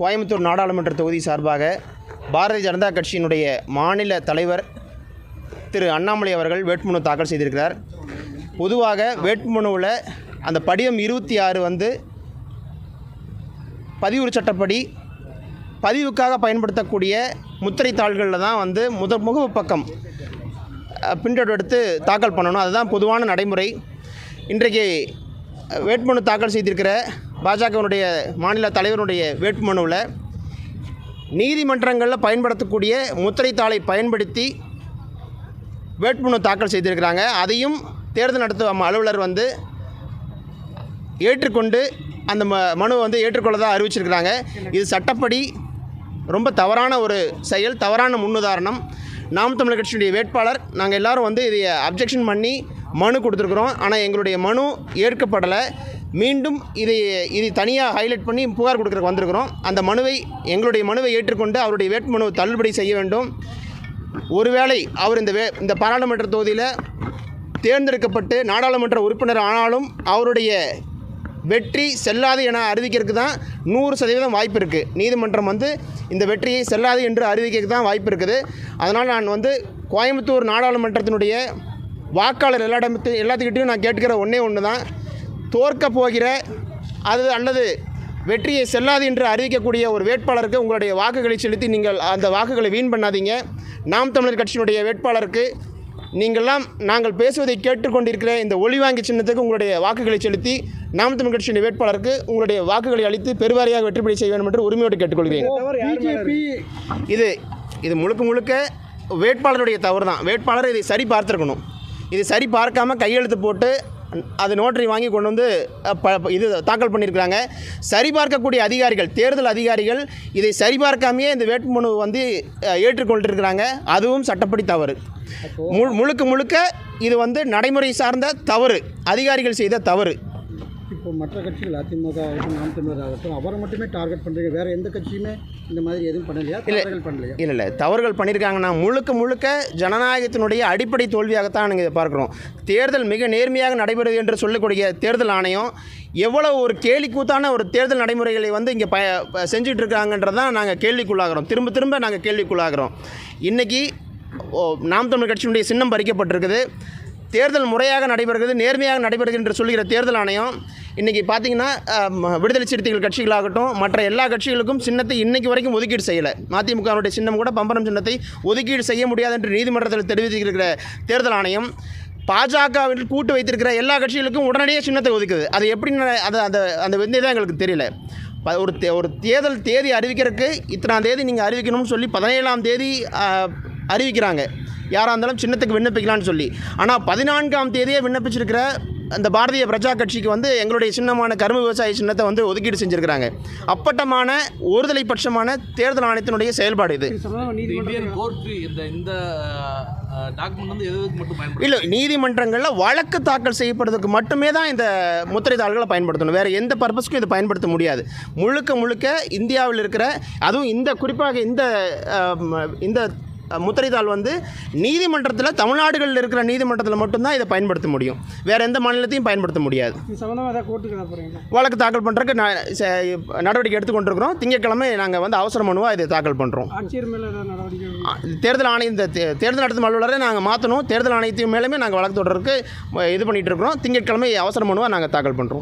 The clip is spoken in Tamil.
கோயம்புத்தூர் நாடாளுமன்ற தொகுதி சார்பாக பாரதிய ஜனதா கட்சியினுடைய மாநில தலைவர் திரு அண்ணாமலை அவர்கள் வேட்புமனு தாக்கல் செய்திருக்கிறார். பொதுவாக வேட்புமனுவில் அந்த படிவம் இருபத்தி ஆறு வந்து பதிவு சட்டப்படி பதிவுக்காக பயன்படுத்தக்கூடிய முத்திரை தாள்களில் தான் வந்து முத முகப்பு பக்கம் பிரிண்டட் எடுத்து தாக்கல் பண்ணணும். அதுதான் பொதுவான நடைமுறை. இன்றைக்கு வேட்புமனு தாக்கல் செய்திருக்கிற பாஜகவினுடைய மாநில தலைவருடைய வேட்புமனுவில் நீதிமன்றங்களில் பயன்படுத்தக்கூடிய முத்திரைத்தாளை பயன்படுத்தி வேட்புமனு தாக்கல் செய்திருக்கிறாங்க. அதையும் தேர்தல் நடத்தும் அலுவலர் வந்து ஏற்றுக்கொண்டு அந்த ம மனுவை வந்து ஏற்றுக்கொள்ளதாக அறிவிச்சிருக்கிறாங்க. இது சட்டப்படி ரொம்ப தவறான ஒரு செயல் தவறான முன்னுதாரணம். நாம் தமிழர் கட்சியினுடைய வேட்பாளர் நாங்கள் எல்லோரும் வந்து இதை அப்ஜெக்ஷன் பண்ணி மனு கொடுத்துருக்குறோம். ஆனால் எங்களுடைய மனு ஏற்கப்படலை. மீண்டும் இதை இதை தனியாக ஹைலைட் பண்ணி புகார் கொடுக்குறக்கு வந்திருக்கிறோம். அந்த மனுவை எங்களுடைய மனுவை ஏற்றுக்கொண்டு அவருடைய வேட்புமனுவை தள்ளுபடி செய்ய வேண்டும். ஒருவேளை அவர் இந்த வே இந்த பாராளுமன்ற தொகுதியில் தேர்ந்தெடுக்கப்பட்டு நாடாளுமன்ற உறுப்பினர் ஆனாலும் அவருடைய வெற்றி செல்லாது என அறிவிக்கிறதுக்கு தான் நூறு சதவீதம் வாய்ப்பு இருக்குது நீதிமன்றம் வந்து இந்த வெற்றியை செல்லாது என்று அறிவிக்கிறதுக்கு தான் வாய்ப்பு இருக்குது. அதனால் நான் வந்து கோயம்புத்தூர் நாடாளுமன்றத்தினுடைய வாக்காளர் எல்லா எல்லாத்துக்கிட்டையும் நான் கேட்டுக்கிற ஒன்றே ஒன்று தான் தோற்க போகிற அது அல்லது வெற்றியை செல்லாது என்று அறிவிக்கக்கூடிய ஒரு வேட்பாளருக்கு உங்களுடைய வாக்குகளை செலுத்தி நீங்கள் அந்த வாக்குகளை வீண் பண்ணாதீங்க. நாம் தமிழர் கட்சியினுடைய வேட்பாளருக்கு நீங்கள்லாம் நாங்கள் பேசுவதை கேட்டுக்கொண்டிருக்கிற இந்த ஒளிவாங்கி சின்னத்துக்கு உங்களுடைய வாக்குகளை செலுத்தி நாம் தமிழ் கட்சியினுடைய வேட்பாளருக்கு உங்களுடைய வாக்குகளை அளித்து பெருவாரியாக வெற்றி பெற செய்ய வேண்டும் என்று உரிமையோடு கேட்டுக்கொள்கிறேன். இது இது முழுக்க முழுக்க வேட்பாளருடைய தவறு தான் வேட்பாளர் இதை சரி பார்த்துருக்கணும். இது சரி பார்க்காம கையெழுத்து போட்டு அது நோட்டரி வாங்கி கொண்டு வந்து இது தாக்கல் பண்ணியிருக்கிறாங்க. சரிபார்க்கக்கூடிய அதிகாரிகள் தேர்தல் அதிகாரிகள் இதை சரிபார்க்காமையே இந்த வேட்புமனு வந்து ஏற்றுக்கொண்டிருக்கிறாங்க. அதுவும் சட்டப்படி தவறு. முழு முழுக்க முழுக்க இது வந்து நடைமுறை சார்ந்த தவறு. அதிகாரிகள் செய்த தவறு. இப்போ மற்ற கட்சிகள் அதிமுக ஆகட்டும் நாம் தமிழர் ஆகட்டும் அவரை மட்டுமே டார்கெட் பண்ணுறீங்க வேற எந்த கட்சியுமே இந்த மாதிரி எதுவும் பண்ணலையா? தவறுகள் பண்ணலையா? இல்லை இல்லை. தவறுகள் பண்ணியிருக்காங்கன்னா முழுக்க முழுக்க ஜனநாயகத்தினுடைய அடிப்படை தோல்வியாகத்தான் நாங்கள் இதை பார்க்குறோம். தேர்தல் மிக நேர்மையாக நடைபெறுது என்று சொல்லக்கூடிய தேர்தல் ஆணையம் எவ்வளோ ஒரு கேலிக்கூத்தான ஒரு தேர்தல் நடைமுறைகளை வந்து இங்கே ப செஞ்சுட்டு இருக்காங்கன்றதான் நாங்கள் கேள்விக்குள்ளாகிறோம். திரும்ப திரும்ப நாங்கள் கேள்விக்குள்ளாகிறோம். இன்றைக்கி நாம் தமிழ் கட்சியினுடைய சின்னம் பறிக்கப்பட்டிருக்குது. தேர்தல் முறையாக நடைபெறுகிறது நேர்மையாக நடைபெறுகிறது என்று சொல்லுகிற தேர்தல் ஆணையம் இன்றைக்கி பார்த்தீங்கன்னா விடுதலை சிறுத்தைகள் கட்சிகளாகட்டும் மற்ற எல்லா கட்சிகளுக்கும் சின்னத்தை இன்றைக்கு வரைக்கும் ஒதுக்கீடு செய்யலை. மதிமுகவுடைய சின்னம் கூட பம்பரம் சின்னத்தை ஒதுக்கீடு செய்ய முடியாது என்று நீதிமன்றத்தில் தெரிவித்திருக்கிற தேர்தல் ஆணையம் பாஜகவில் கூட்டு வைத்திருக்கிற எல்லா கட்சிகளுக்கும் உடனடியே சின்னத்தை ஒதுக்குது. அது எப்படி அது அந்த அந்த வெந்தே தான் எங்களுக்கு தெரியல. ஒரு தே ஒரு தேர்தல் தேதி அறிவிக்கிறதுக்கு இத்தனாம் தேதி நீங்கள் அறிவிக்கணும்னு சொல்லி பதினேழாம் தேதி அறிவிக்கிறாங்க. யாராக இருந்தாலும் சின்னத்துக்கு விண்ணப்பிக்கலாம்னு சொல்லி. ஆனால் பதினான்காம் தேதியே விண்ணப்பிச்சிருக்கிற அந்த பாரதிய பிரஜா கட்சிக்கு வந்து எங்களுடைய சின்னமான கரும்பு விவசாய சின்னத்தை வந்து ஒதுக்கீடு செஞ்சுருக்கிறாங்க. அப்பட்டமான ஒருதலை பட்சமான தேர்தல் ஆணையத்தினுடைய செயல்பாடு இது. இந்த இல்லை நீதிமன்றங்களில் வழக்கு தாக்கல் செய்யப்படுறதுக்கு மட்டுமே தான் இந்த முத்திரை தாள்களை பயன்படுத்தணும். வேறு எந்த பர்பஸ்க்கும் இதை பயன்படுத்த முடியாது. முழுக்க முழுக்க இந்தியாவில் இருக்கிற அதுவும் இந்த குறிப்பாக இந்த இந்த முத்திரை தாள் வந்து நீதிமன்றத்தில் தமிழ்நாடுகளில் இருக்கிற நீதிமன்றத்தில் மட்டும்தான் இதை பயன்படுத்த முடியும். வேறு எந்த மாநிலத்தையும் பயன்படுத்த முடியாது. வழக்கு தாக்கல் பண்ணுறதுக்கு நடவடிக்கை எடுத்துக்கொண்டிருக்கிறோம். திங்கட்கிழமை நாங்கள் வந்து அவசர மனுவாக இதை தாக்கல் பண்ணுறோம் தேர்தல் ஆணையம் இந்த தேர்தல் நடத்தும் அலுவலரை நாங்கள் மாற்றணும் தேர்தல் ஆணையத்தையும் மேலுமே நாங்கள் வழக்கு தொடருக்கு இது பண்ணிகிட்டு இருக்கிறோம். திங்கட்கிழமை அவசர மனுவாக நாங்கள் தாக்கல் பண்ணுறோம்